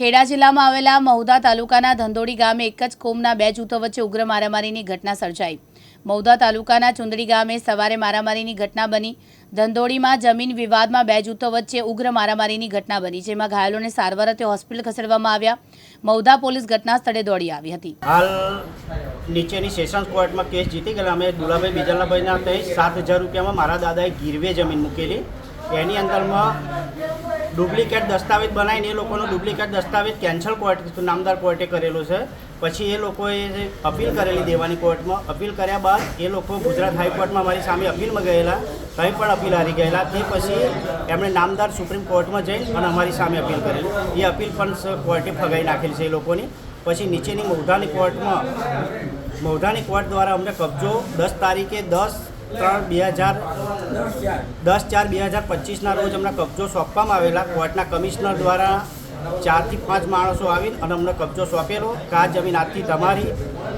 ખેડા જિલ્લામાં આવેલા મહુધા તાલુકાના ધંધોડી ગામે એક જ કોમના બે જૂથો વચ્ચે ઉગ્ર મારામારીની ઘટના સર્જાઈ. મહુધા તાલુકાના ચુંદડી ગામે સવારે મારામારીની ઘટના બની. ધંધોડીમાં જમીન વિવાદમાં બે જૂથો વચ્ચે ઉગ્ર મારામારીની ઘટના બની, જેમાં ઘાયલોને સારવાર અર્થે હોસ્પિટલ ખસેડવામાં આવ્યા. મહુધા પોલીસ ઘટના સ્થળે દોડી આવી હતી. હાલ નીચેની સેશન્સ કોર્ટમાં કેસ જીતી ગયેલા. અમે દુલાભાઈ બીજલાભાઈના સાત હજાર રૂપિયામાં મારા દાદાએ ગીરવે જમીન મૂકેલી. એની અંદરમાં ડુપ્લિકેટ દસ્તાવેજ બનાવીને એ લોકોનો ડુપ્લિકેટ દસ્તાવેજ કેન્સલ કોર્ટ, નામદાર કોર્ટે કરેલો છે. પછી એ લોકોએ અપીલ કરેલી દેવાની કોર્ટમાં, અપીલ કર્યા બાદ એ લોકો ગુજરાત હાઈકોર્ટમાં મારી સામે અપીલમાં ગયેલા, કંઈ પણ અપીલ હારી ગયેલા. તે પછી એમણે નામદાર સુપ્રીમ કોર્ટમાં જઈ અને અમારી સામે અપીલ કરેલી. એ અપીલ પણ કોર્ટે ફગાઈ નાખેલી છે એ લોકોની. પછી નીચેની મૌધાની કોર્ટમાં મૌધાની કોર્ટ દ્વારા અમને કબજો દસ તારીખે દસ ત્રણ બે હજાર દસ ચાર બે હજાર પચીસના રોજ અમને કબજો સોંપવામાં આવેલા કોર્ટના કમિશનર દ્વારા ચારથી પાંચ માણસો આવીને અને અમને કબજો સોંપેલો. કા જમીન આજથી તમારી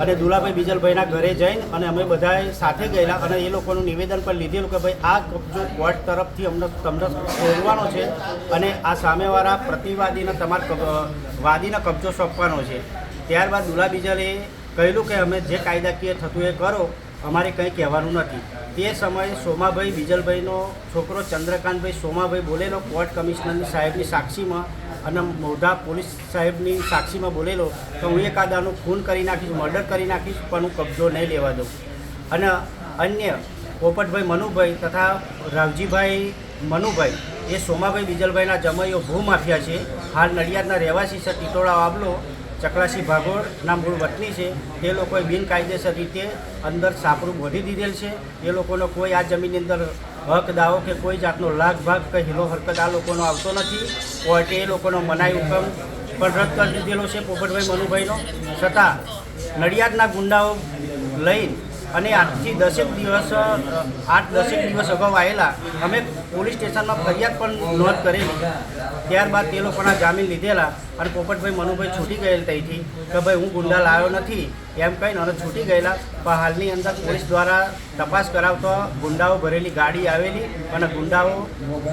અને દુલાભાઈ બીજલભાઈના ઘરે જઈને અને અમે બધાએ સાથે ગયેલા અને એ લોકોનું નિવેદન પણ લીધેલું કે ભાઈ, આ કબજો કોર્ટ તરફથી અમને તમને છોડવાનો છે અને આ સામેવાળા પ્રતિવાદીને તમારા વાદીને કબજો સોંપવાનો છે. ત્યારબાદ દુલા બીજલે કહેલું કે અમે જે કાયદાકીય થતું એ કરો અમારે કંઈ કહેવાનું નથી. તે સમયે સોમાભાઈ બીજલભાઈનો છોકરો ચંદ્રકાંતભાઈ સોમાભાઈ બોલેલો, કોર્ટ કમિશનરની સાહેબની સાક્ષીમાં અને મોઢા પોલીસ સાહેબની સાક્ષીમાં બોલેલો, તો હું એક આદાનું ખૂન કરી નાખીશ, મર્ડર કરી નાખીશ, પણ હું કબજો નહીં લેવા દઉં. અને અન્ય પોપટભાઈ મનુભાઈ તથા રાવજીભાઈ મનુભાઈ, એ સોમાભાઈ બીજલભાઈના જમૈયો ભૂમાફિયા છે. હાલ નડિયાદના રહેવાસી છે, ટીટોળા વાબલો. ચકલાસી ભાગોળના મૂળ વતની છે. તે લોકોએ બિનકાયદેસર રીતે અંદર સાપરું બોધી દીધેલ છે. એ લોકોનો કોઈ આ જમીનની અંદર હક, દાવો કે કોઈ જાતનો લાગ ભાગ કે હિલો હરકત આ લોકોનો આવતો નથી. કોર્ટે એ લોકોનો મનાઈ હુકમ પણ રદ કરી દીધેલો છે પોપટભાઈ મનુભાઈનો. છતાં નડિયાદના ગુંડાઓ લઈ અને આજથી દસેક દિવસ આઠ દસેક દિવસ અગાઉ આવેલા અમે પોલીસ સ્ટેશનમાં ફરિયાદ પણ નોંધ કરેલી. ત્યારબાદ તે લોકોના જામીન લીધેલા અને પોપટભાઈ મનુભાઈ છૂટી ગયેલ ત્યાંથી કે ભાઈ હું ગુંડા લાવ્યો નથી, એમ કહીને અને છૂટી ગયેલા. પણ હાલની અંદર પોલીસ દ્વારા તપાસ કરાવતો ગુંડાઓ ભરેલી ગાડી આવેલી અને ગુંડાઓ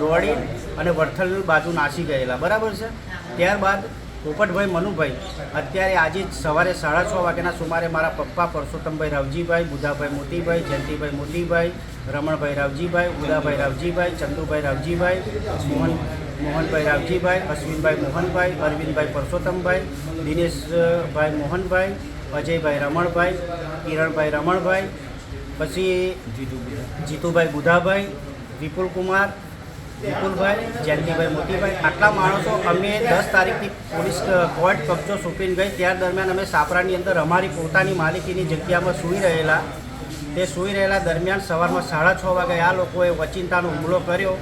દોડી અને વડથલ બાજુ નાસી ગયેલા. બરાબર છે? ત્યારબાદ પોપટભાઈ મનુભાઈ અત્યારે આજે જ સવારે સાડા છ વાગ્યાના સુમારે મારા પપ્પા પરસોત્તમભાઈ રાવજીભાઈ બુધાભાઈ મોતીભાઈ જયંતિભાઈ મોતીભાઈ રમણભાઈ રાવજીભાઈ ઉદાભાઈ રાવજીભાઈ ચંદુભાઈ રાવજીભાઈ મોહન મોહનભાઈ રાવજીભાઈ અશ્વિનભાઈ મોહનભાઈ અરવિંદભાઈ પરસોત્તમભાઈ દિનેશભાઈ મોહનભાઈ અજયભાઈ રમણભાઈ કિરણભાઈ રમણભાઈ પછી જીતુભાઈ. બુધાભાઈ વિપુલ કુમાર વિપુલભાઈ જયંતિભાઈ મોતીભાઈ, આટલા માણસો અમે દસ તારીખથી પોલીસ કોર્ટ કબજો સોંપીને ગઈ. ત્યાર દરમિયાન અમે સાપરાની અંદર અમારી પોતાની માલિકીની જગ્યામાં સૂઈ રહેલા. તે સૂઈ રહેલા દરમિયાન સવારમાં સાડા છ વાગે આ લોકોએ વચિંતાનો હુમલો કર્યો.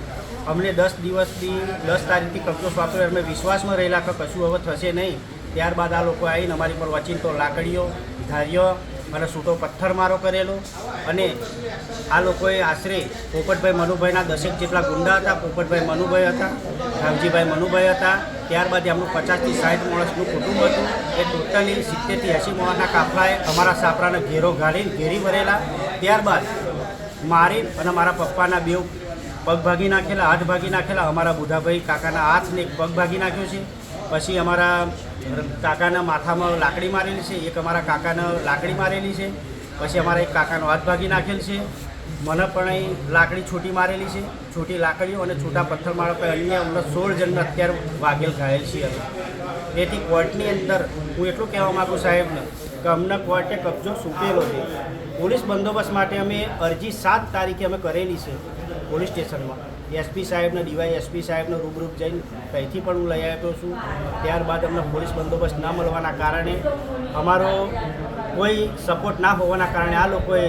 અમને દસ દિવસથી, દસ તારીખથી કબજો સોંપ્યો. અમે વિશ્વાસમાં રહેલા કે કશું હવે થશે નહીં. ત્યારબાદ આ લોકો આવીને અમારી પર વચિંતો લાકડીઓ ધાર્યો અને છૂટો પથ્થરમારો કરેલો અને આ લોકોએ આશરે પોપટભાઈ મનુભાઈના દસેક જેટલા ગુંડા હતા. પોપટભાઈ મનુભાઈ હતા, રામજીભાઈ મનુભાઈ હતા. ત્યારબાદ એમનું પચાસથી સાઠ માણસનું કુટુંબ હતું. એ ટોટલી સિત્તેરથી એંસી માણસના કાફલાએ અમારા સાપરાને ઘેરો ઘાલીને ઘેરી ભરેલા. ત્યારબાદ મારી અને મારા પપ્પાના બે પગ ભાગી નાખેલા, હાથ ભાગી નાખેલા. અમારા બુધાભાઈ કાકાના હાથને પગ ભાગી નાખ્યો છે. પછી અમારા કાકાના માથામાં લાકડી મારેલી છે, એક અમારા કાકાને લાકડી મારેલી છે, પછી અમારા એક કાકાનો હાથ ભાગી નાખેલ છે. મને પણ અહીં લાકડી છૂટી મારેલી છે, છૂટી લાકડીઓ અને છૂટા પથ્થર મારા પર અન્ય અમને સોળ જણને અત્યારે વાગેલ ઘાયલ છીએ તેથી કોર્ટની અંદર હું એટલું કહેવા માગું સાહેબને કે અમને કોર્ટે કબજો સૂપેલો છે. પોલીસ બંદોબસ્ત માટે અમે અરજી સાત તારીખે અમે કરેલી છે, પોલીસ સ્ટેશનમાં. એસપી સાહેબને, ડીવાય એસપી સાહેબને રૂબરૂપ જઈને ત્યાંથી પણ હું લઈ આવ્યો છું. ત્યારબાદ અમને પોલીસ બંદોબસ્ત ન મળવાના કારણે અમારો કોઈ સપોર્ટ ના હોવાના કારણે આ લોકોએ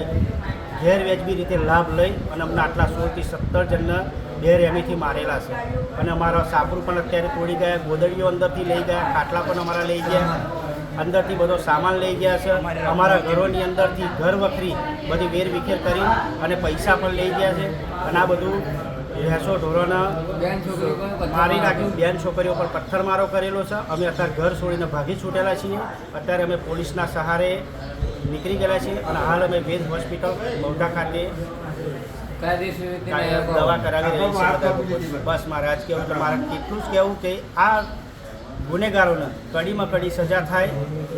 ગેરવ્યાજબી રીતે લાભ લઈ અને અમને આટલા સોળથી સત્તર જણને બેરહેમીથી મારેલા છે. અને અમારા સાપરું પણ અત્યારે તોડી ગયા, ગોદડીઓ અંદરથી લઈ ગયા, ખાટલા પણ અમારા લઈ ગયા, અંદરથી બધો સામાન લઈ ગયા છે. અમારા ઘરોની અંદરથી ઘર વખરી બધી વેરવિખેર કરી અને પૈસા પણ લઈ ગયા છે. અને આ બધું ભેંસો ઢોરોના. મારી નાખ્યું બેન છોકરીઓ પર પથ્થરમારો કરેલો છે. અમે અત્યારે ઘર છોડીને ભાગી છૂટેલા છીએ. અત્યારે અમે પોલીસના સહારે નીકળી ગયેલા છીએ અને હાલ અમે વેદ હોસ્પિટલ બૌદ્ધા ખાતે દવા કરાવી રહી છે બસ મારે આજ કહેવું તો મારે કેટલું જ કહેવું કે આ ગુનેગારોને કડીમાં કડી સજા થાય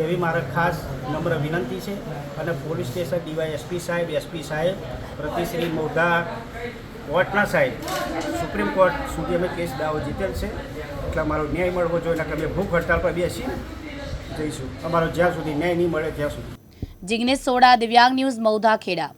એવી મારા ખાસ નમ્ર વિનંતી છે. અને પોલીસ સ્ટેશન ડીવાય એસપી સાહેબ એસપી સાહેબ પ્રતિશ્રી મોઢા કોર્ટના સાહેબ, સુપ્રીમ કોર્ટ સુધી અમે કેસ દાવો જીતેલ છે. એટલે અમારો ન્યાય મળવો જોઈએ એટલે અમે ભૂખ હડતાલ પર બેસી જઈશું. અમારો જ્યાં સુધી ન્યાય નહીં મળે ત્યાં સુધી. જિગ્નેશ સોડા, દિવ્યાંગ ન્યૂઝ મૌધા ખેડા.